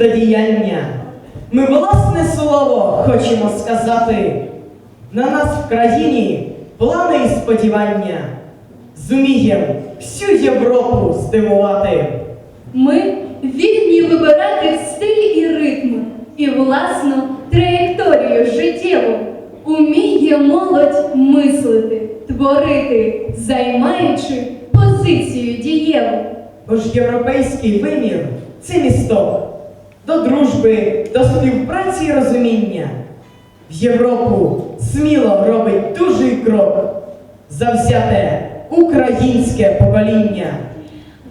до діяння. Ми власне слово хочемо сказати. На нас в країні плани і сподівання. Зумієм всю Європу здивувати. Ми вільні вибирати стиль і ритм, і власну траєкторію життєву. Уміє молодь мислити, творити, займаючи позицію дієву. Бо ж європейський вимір це місток до дружби, до співпраці і розуміння. В Європу сміло робить дужий крок завзяте українське покоління.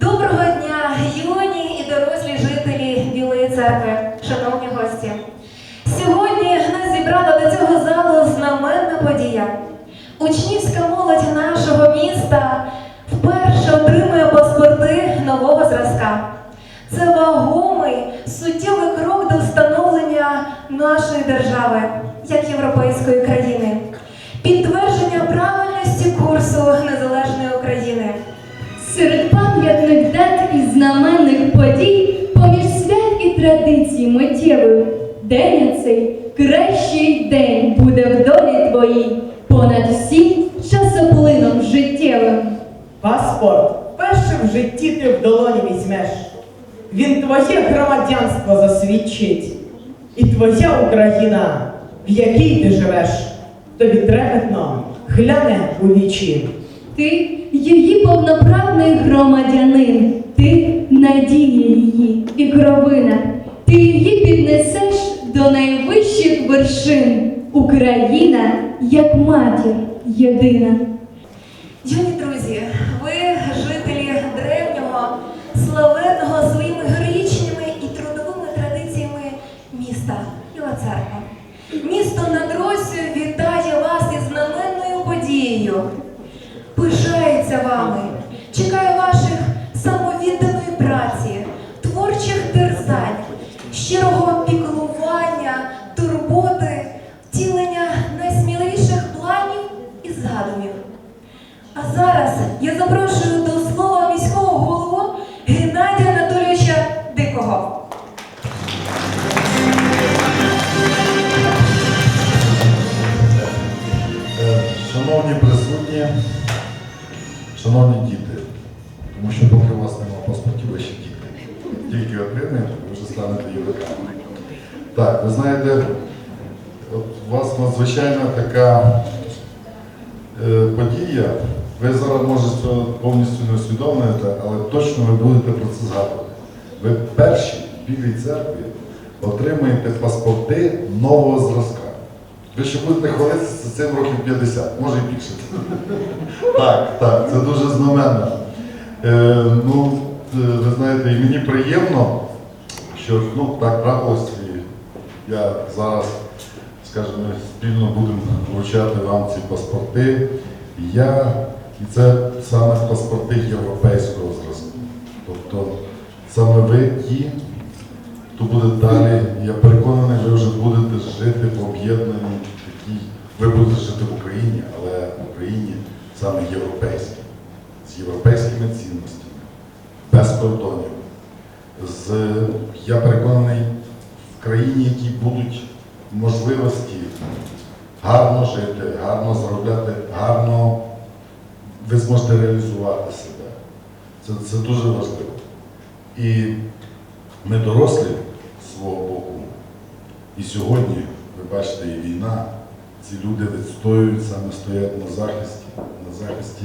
Доброго дня, юні і дорослі жителі Білої церкви, шановні гості. Сьогодні нас зібрала до цього залу знаменна подія. Учнівська молодь нашого міста вперше отримує паспорти нового зразка. Це вагомий, суттєвий крок до встановлення нашої держави як європейської країни, підтвердження правильності курсу незалежної України. Серед пам'ятних дат і знаменних подій, поміж свят і традицій миттєвих, день цей кращий день буде в долі твоїй, понад всім часоплином життєвим. Паспорт вперше в житті ти в долоні візьмеш. Він твоє громадянство засвідчить. І твоя Україна, в якій ти живеш, тобі трепетно гляне у вічі. Ти її повноправний громадянин, ти надія її і кровина. Ти її піднесеш до найвищих вершин. Україна як матір єдина. Юні друзі, ви жителі древнього, славетного своїми міста Біла Церква. Місто над Росію Шановні шановні діти, тому що поки у вас немає паспортів, ви ще діти. Тільки отримаєте, ви вже станете юридами. Так, ви знаєте, от у вас надзвичайна така е, подія. Ви зараз можете повністю не усвідомлюєте, але точно ви будете про це згадувати. Ви перші в Білій церкві отримуєте паспорти нового зразка. Ви ще будете хвалитися з цим років 50, може і більше. Так, так, це дуже знаменно. Е, ну, е, ви знаєте, і мені приємно, що ну, так трапилось, і я зараз, скажімо, спільно будемо вручати вам ці паспорти. Я, і це саме паспорти європейського зразку. Тобто саме ви ті, хто буде далі. Я переконаний, ви вже будете жити в об'єднаній такій. Ви будете жити в Україні, але в Україні саме європейській, з європейськими цінностями, без кордонів. З, я переконаний, в країні, які будуть можливості гарно жити, гарно заробляти, гарно ви зможете реалізувати себе. Це, це дуже важливо. І ми дорослі. І сьогодні, ви бачите, і війна, ці люди відстоюють саме стоять на захисті, на захисті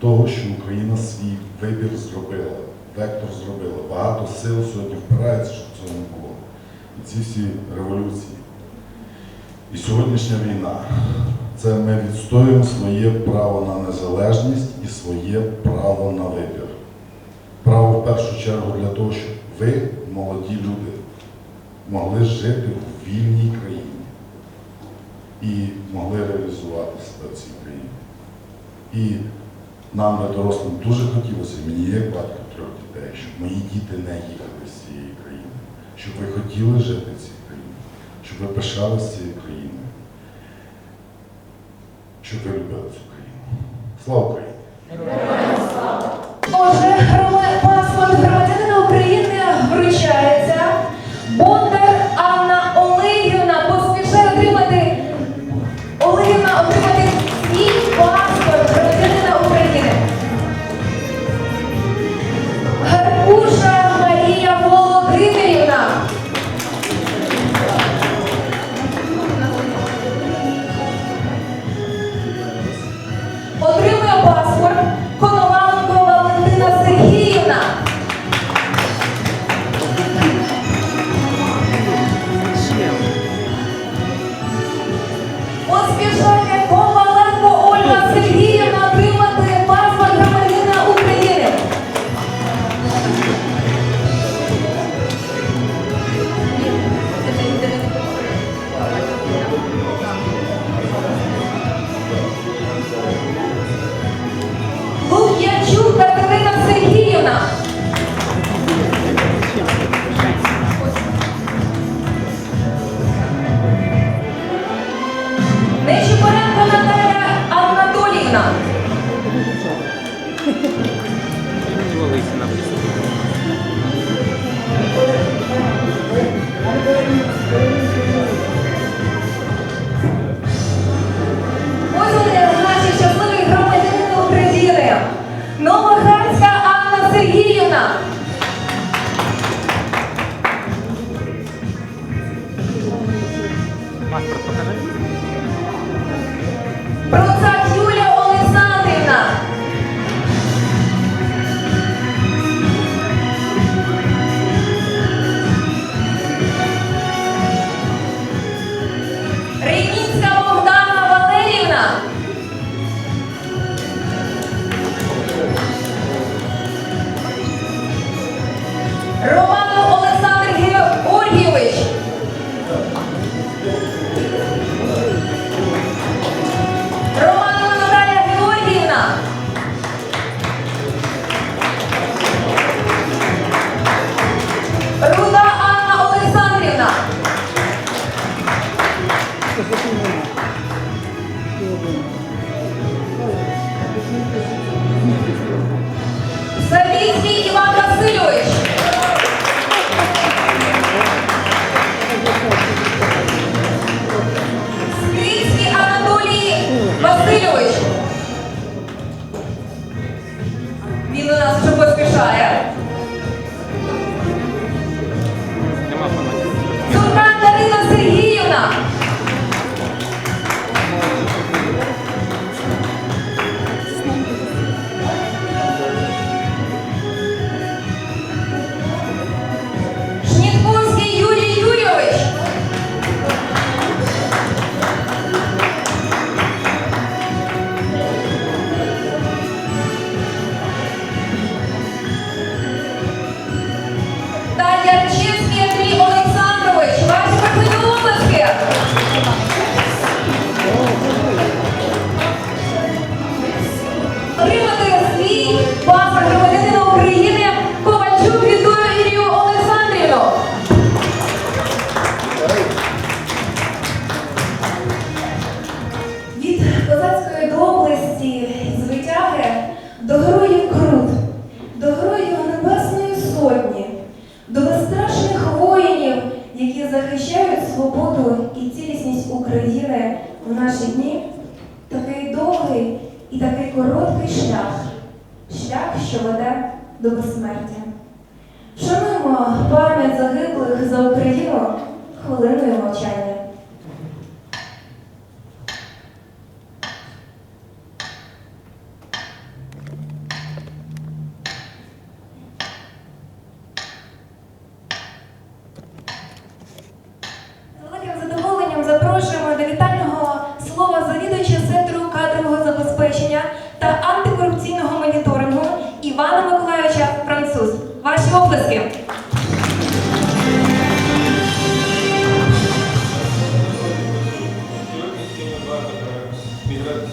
того, що Україна свій вибір зробила, вектор зробила. Багато сил сьогодні впирається, щоб цього не було. І ці всі революції. І сьогоднішня війна це ми відстоюємо своє право на незалежність і своє право на вибір. Право в першу чергу для того, щоб ви, молоді люди, могли жити в вільній країні і могли реалізуватися в цій країні. І нам, на дорослим, дуже хотілося, мені як батько трьох дітей, щоб мої діти не їхали з цієї країни, щоб ви хотіли жити в цій країні, щоб ви пишалися цією країною, щоб ви любили цю країну. Слава Україні! Слава!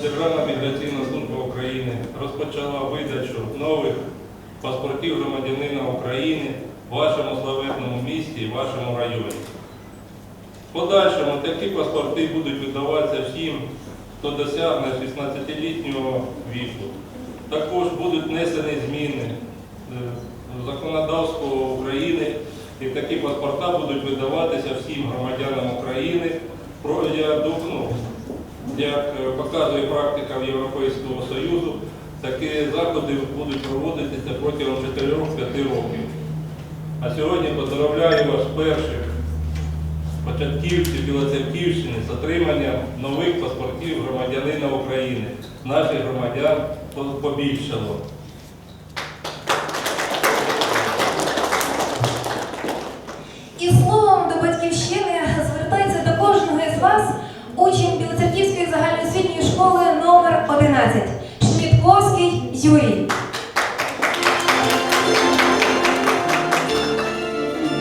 Державна міграційна служба України розпочала видачу нових паспортів громадянина України в вашому славетному місті і вашому районі. В подальшому такі паспорти будуть видаватися всім, хто досягне 16-літнього віку. Також будуть внесені зміни е, законодавства України і такі паспорта будуть видаватися всім громадянам України. Як е, показує практика Європейського Союзу, такі заходи будуть проводитися протягом 4-5 років. А сьогодні поздравляю вас перших початківців Білоцерківщини з отриманням нових паспортів громадянина України. Наших громадян побільшало. І словом до батьківщини звертається до кожного із вас учень Білоцерківської загальноосвітньої школи номер 11 Шмітковський Юрій.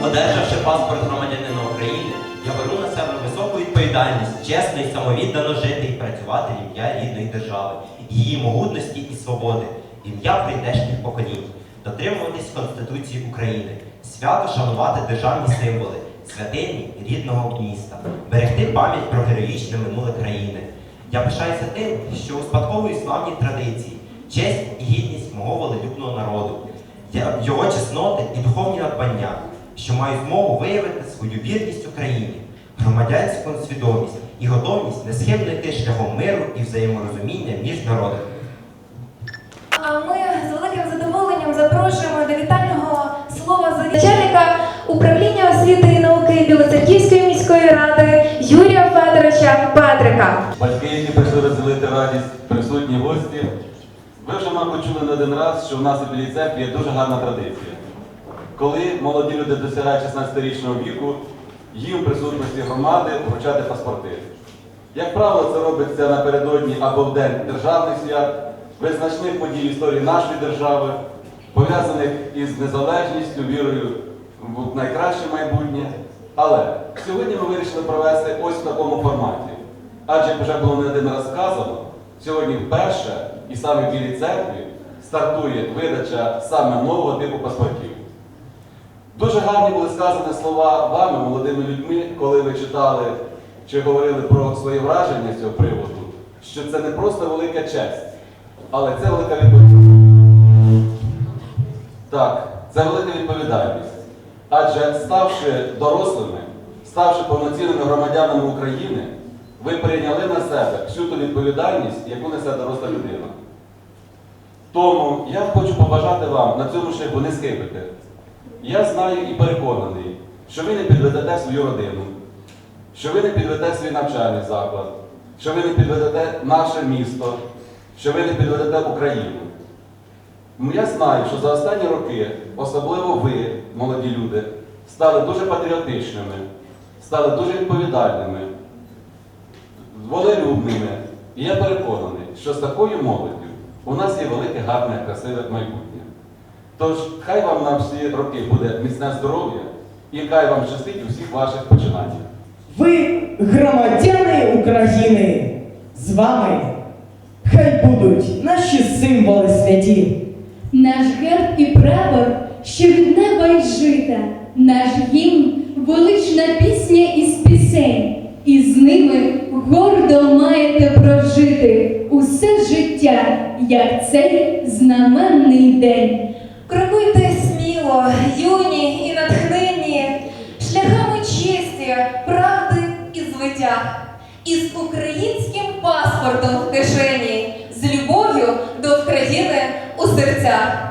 Одержавши паспорт громадянина України, я беру на себе високу відповідальність чесно і самовіддано жити і працювати в ім'я рідної держави, її могутності і свободи, в ім'я прийдешніх поколінь, дотримуватись Конституції України, свято шанувати державні символи, святині рідного міста, берегти пам'ять про героїчне минуле країни. Я пишаюся тим, що успадковую славні традиції, честь і гідність мого волелюбного народу, його чесноти і духовні надбання, що маю змогу виявити свою вірність Україні, громадянську свідомість і готовність несхибно йти шляхом миру і взаєморозуміння між народами. А ми з великим задоволенням запрошуємо до вітального слова за начальника управління освіти і науки Білоцерківської міської ради Юрія Федоровича Петрика. Батьки, які прийшли розділити радість, присутні гості. Ви вже, мабуть, чули не один раз, що в нас у Білій церкві є дуже гарна традиція. Коли молоді люди досягають 16-річного віку, їм в присутності громади вручати паспорти. Як правило, це робиться напередодні або в день державних свят, визначних подій історії нашої держави, пов'язаних із незалежністю, вірою в найкраще майбутнє. Але сьогодні ми вирішили провести ось в такому форматі. Адже як вже було не один раз сказано, сьогодні вперше і саме в Білій церкві стартує видача саме нового типу паспортів. Дуже гарні були сказані слова вами, молодими людьми, коли ви читали чи говорили про свої враження з цього приводу, що це не просто велика честь, але це велика відповідальність. Так, це велика відповідальність. Адже ставши дорослими, ставши повноцінними громадянами України, ви прийняли на себе всю ту відповідальність, яку несе доросла людина. Тому я хочу побажати вам на цьому шляху не скипити. Я знаю і переконаний, що ви не підведете свою родину, що ви не підведете свій навчальний заклад, що ви не підведете наше місто, що ви не підведете Україну. Ну, Я знаю, що за останні роки, особливо ви, молоді люди, стали дуже патріотичними, стали дуже відповідальними, волелюбними. І я переконаний, що з такою молоддю у нас є велике, гарне, красиве майбутнє. Тож, хай вам на всі роки буде міцне здоров'я і хай вам щастить у всіх ваших починаннях. Ви громадяни України. З вами хай будуть наші символи святі. Наш герб і прапор, що від неба й жита, наш гімн велична пісня із пісень, і з ними гордо маєте прожити усе життя, як цей знаменний день. Крокуйте сміло, юні і натхненні, шляхами честі, правди і звиття, із українським паспортом в кишені, з